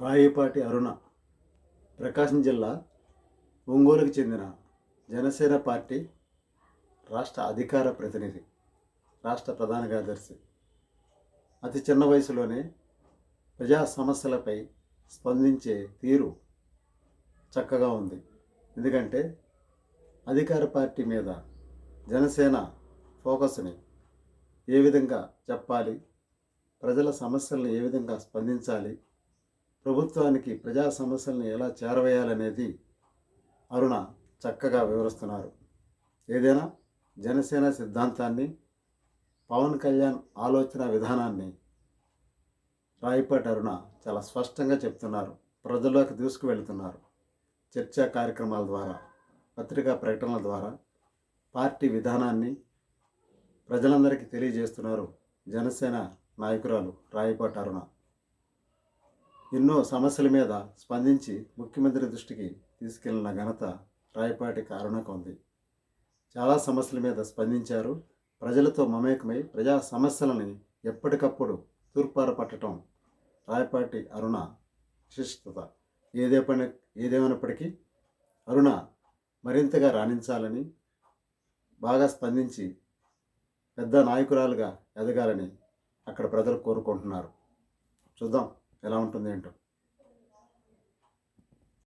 రాయిపాటి అరుణ ప్రకాశం జిల్లా ఒంగోలుకు చెందిన జనసేన పార్టీ రాష్ట్ర అధికార ప్రతినిధి రాష్ట్ర ప్రధాన కార్యదర్శి. అతి చిన్న వయసులోనే ప్రజా సమస్యలపై స్పందించే తీరు చక్కగా ఉంది. ఎందుకంటే అధికార పార్టీ మీద జనసేన ఫోకస్ని ఏ విధంగా చెప్పాలి ప్రజల సమస్యలను ఏ విధంగా స్పందించాలి ప్రభుత్వానికి ప్రజా సమస్యలను ఎలా చేరవేయాలనేది అరుణ చక్కగా వివరిస్తున్నారు. ఏదైనా జనసేన సిద్ధాంతాన్ని పవన్ కళ్యాణ్ ఆలోచన విధానాన్ని రాయపాటి అరుణ చాలా స్పష్టంగా చెప్తున్నారు. ప్రజల్లోకి తీసుకువెళ్తున్నారు చర్చా కార్యక్రమాల ద్వారా పత్రికా ప్రకటనల ద్వారా పార్టీ విధానాన్ని ప్రజలందరికీ తెలియజేస్తున్నారు జనసేన నాయకురాలు రాయపాటి అరుణ. ఎన్నో సమస్యల మీద స్పందించి ముఖ్యమంత్రి దృష్టికి తీసుకెళ్ళిన ఘనత రాయపాటికి అరుణకు ఉంది. చాలా సమస్యల మీద స్పందించారు. ప్రజలతో మమేకమై ప్రజా సమస్యలని ఎప్పటికప్పుడు తూర్పార పట్టడం రాయపాటి అరుణ విశిష్టత. ఏదే పని ఏదేమైనప్పటికీ అరుణ మరింతగా రాణించాలని బాగా స్పందించి పెద్ద నాయకురాలుగా ఎదగాలని అక్కడ ప్రజలు కోరుకుంటున్నారు. చూద్దాం. ఎలా ఉంటుంది ఏంటో